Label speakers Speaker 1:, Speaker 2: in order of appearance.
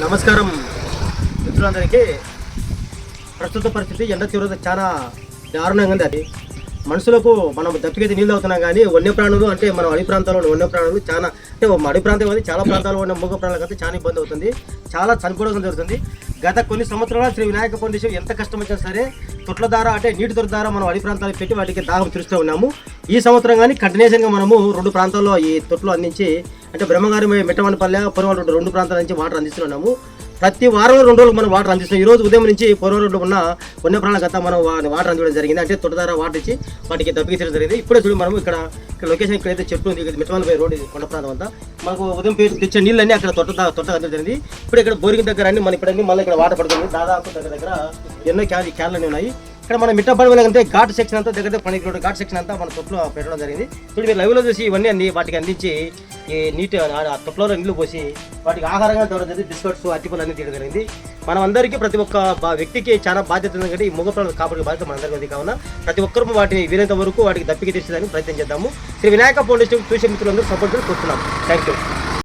Speaker 1: నమస్కారం మిత్రులందరికీ. ప్రస్తుత పరిస్థితి ఎండ తీవ్రత చాలా దారుణంగా ఉంది అది. మనుషులకు మనం దప్పికైతే నీళ్ళు అవుతున్నాం కానీ వన్యప్రాణులు అంటే మనం అడవి ప్రాంతాల్లో ఉన్న వన్యప్రాణులు చాలా అంటే అడవి ప్రాంతం అది చాలా ప్రాంతాల్లో ఉన్న మూగ ప్రాణులకు అయితే చాలా ఇబ్బంది అవుతుంది. చాలా చనిపోవడం జరుగుతుంది. గత కొన్ని సంవత్సరాల శ్రీ వినాయక ఫౌండేషన్ ఎంత కష్టం వచ్చినా సరే తొట్ల ద్వారా అంటే నీటి తొట్ల ద్వారా మనం అడవి ప్రాంతాలకు పెట్టి వాటికి దాహం తీరుస్తూ ఉన్నాము. ఈ సంవత్సరం కానీ కంటిన్యూషన్గా మనము రెండు ప్రాంతాల్లో ఈ తొట్లు అందించి అంటే బ్రహ్మగారి మిట్టవనపల్లె పొరవ రెండు రెండు ప్రాంతాల నుంచి వాటర్ అందిస్తున్నాము. ప్రతి వారం రెండు రోజులు మనం వాటర్ అందిస్తాం ఈ రోజు ఉదయం నుంచి పొరవ రోడ్డు ఉన్న వన్యప్రాణాల గత మనం వాటర్ అందించడం జరిగింది. అంటే తొట్ట వాటర్ ఇచ్చి వాటికి తప్పించడం జరిగింది. ఇప్పుడే చూడు మనం ఇక్కడ ఇక్కడ లొకేషన్ ఇక్కడైతే చెట్టు ఉంది ఇక్కడ మిట్టవనపల్లి రోడ్ కొండ ప్రాంతం అంతా. మనకు ఉదయం పేరు తెచ్చే నీళ్ళన్నీ అక్కడ తొట్ట తొట్ట అందించడం జరిగింది. ఇప్పుడు ఇక్కడ బోరింగ్ దగ్గర అన్ని మన ఇక్కడ మళ్ళీ ఇక్కడ వాటర్ పడుతుంది. దాదాపు దగ్గర దగ్గర ఎన్నో క్యాన్ క్యాన్లు అన్నీ ఉన్నాయి. ఇక్కడ మన మిట్టపడవలే అంటే ఘాట్ సెక్షన్ అంతా దగ్గర పనికి ఘాట్ సెక్షన్ అంతా మన తొట్లో పెట్టడం జరిగింది. ఇప్పుడు మీరు లైవ్లో చూసి ఇవన్నీ అన్ని వాటికి అందించి ఈ నీటి ఆ- తొప్పలో నీళ్ళు పోసి వాటికి ఆహారంగా తోడడం జరిగింది. బిస్కెట్స్ అరటిపళ్ళు అన్ని తీయడం జరిగింది. మనం అందరికీ ప్రతి ఒక్క వ్యక్తికి చాలా బాధ్యత ఉంది కాబట్టి ఈ మూగ ప్రాణులు కాపాడే బాధ్యత మనందరికీ ఉంది. కావున ప్రతి ఒక్కరూ వాటిని వీలైనంత వరకు వాటికి దప్పికి తీర్చడానికి ప్రయత్నం చేద్దాము. శ్రీ వినాయక ఫౌండేషన్ చూసే మిత్రులందరూ సపోర్ట్ కోరుతున్నాం థ్యాంక్ యూ